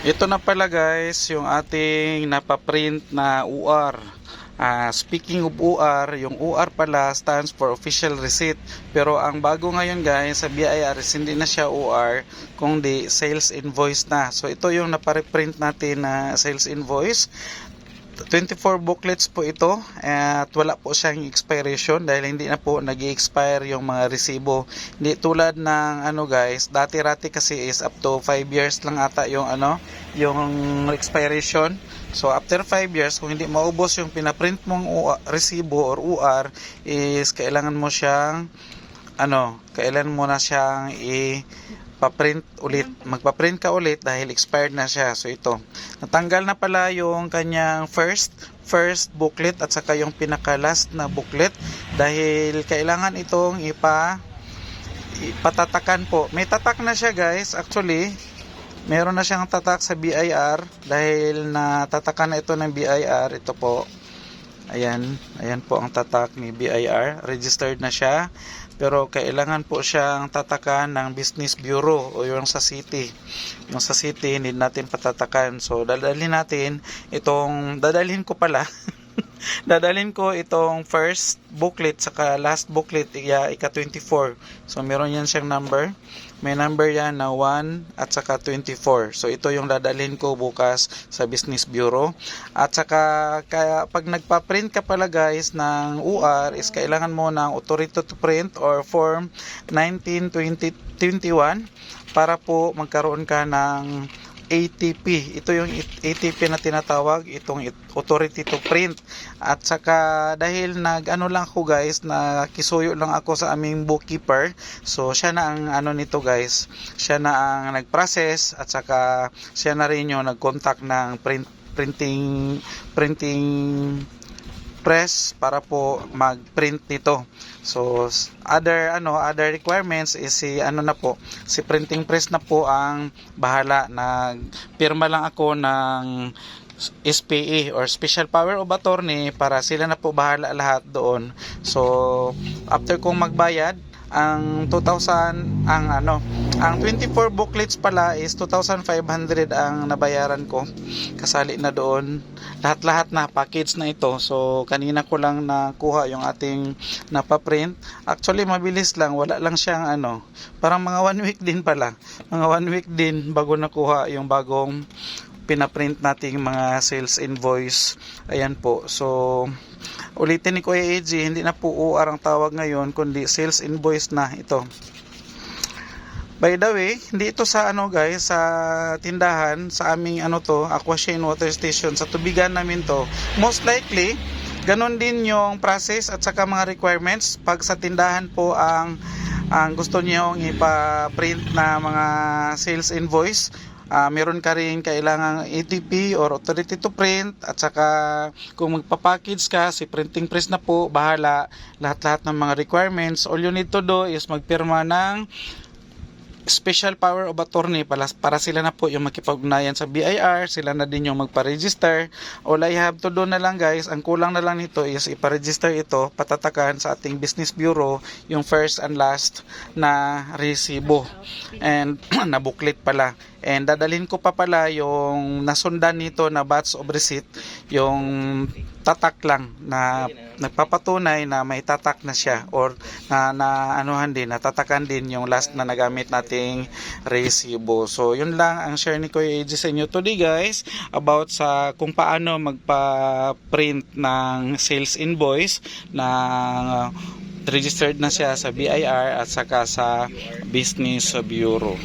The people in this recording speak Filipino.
Ito na pala guys, yung ating napaprint na UR. Ah, speaking of UR, yung UR pala stands for Official Receipt. Pero ang bago ngayon guys sa BIR is hindi na siya UR, kundi Sales Invoice na. So ito yung napareprint natin na Sales Invoice. 24 booklets po ito at wala po siyang expiration dahil hindi na po nag expire yung mga resibo. Hindi tulad ng ano guys, dati-rati kasi is up to 5 years lang ata yung ano, yung expiration. So after 5 years, kung hindi maubos yung pinaprint mong resibo or UR is kailangan mo siyang ano, kailan mo na siyang i paprint ulit, magpaprint ka ulit dahil expired na siya. So ito, natanggal na pala yung kanyang first first booklet at saka yung pinaka last na booklet dahil kailangan itong ipa ipatatakan po. May tatak na siya guys, actually. Meron na siyang tatak sa BIR dahil natatakan na ito ng BIR. Ito po. Ayan, ayan po ang tatak ni BIR. Registered na siya. Pero kailangan po siyang tatakan ng Business Bureau o yung sa city. Yung sa city, need natin patatakan. So, dadalhin natin itong, dadalhin ko pala. dadalhin ko itong first booklet saka last booklet iya ika 24 so meron yan siyang number. May number yan na 1 at saka 24 so ito yung dadalhin ko bukas sa business bureau. At saka kaya pag nagpa-print ka pala guys ng UR is kailangan mo ng authority to print or form 1921 para po magkaroon ka ng ATP. Ito yung ATP na tinatawag, itong authority to print. At saka dahil nag ano lang ako guys, na kisuyo lang ako sa aming bookkeeper. So siya na ang ano nito guys. Siya na ang nag-process at saka siya na rin yung nag-contact ng print printing printing press para po mag-print nito. So other ano other requirements is si ano na po si printing press na po ang bahala nagpirma lang ako ng SPA or Special Power of Attorney para sila na po bahala lahat doon. So after kong magbayad ang 2,000 ang ano ang 24 booklets pala is 2,500 ang nabayaran ko. Kasali na doon. Lahat-lahat na package na ito. So kanina ko lang nakuha yung ating napaprint. Actually mabilis lang. Wala lang siyang ano parang mga one week din pala. Mga one week din bago nakuha yung bagong pinaprint nating mga sales invoice. Ayan po. So ulitin ni Kuya AG hindi na po UR ang tawag ngayon kundi sales invoice na ito By the way, hindi ito sa ano guys, sa tindahan, sa aming ano to, Aquashane Water Station, sa tubigan namin to. Most likely, ganun din yung process at saka mga requirements pag sa tindahan po ang ang gusto niyo ipa-print na mga sales invoice Ah, meron ka rin kailangang ATP or authority to print at saka kung magpa-package ka si printing press na po bahala. Lahat-lahat ng mga requirements. All you need to do is magpirma ng special power of attorney para, para sila na po yung makipag-ugnayan sa BIR, sila na din yung magpa-register. All I have to do na lang guys, ang kulang na lang nito is ipa-register ito, patatakan sa ating business bureau yung first and last na resibo. And na booklet pala. And dadalhin ko pa pala yung nasundan nito na batch of receipt, yung tatak lang na nagpapatunay na may tatak na siya or na, na anuhan din, natatakan din yung last na nagamit nating resibo. So, yun lang ang share ni Kuya AJ sa inyo today guys about sa kung paano magpa-print ng sales invoice na uh, registered na siya sa BIR at saka sa Business Bureau.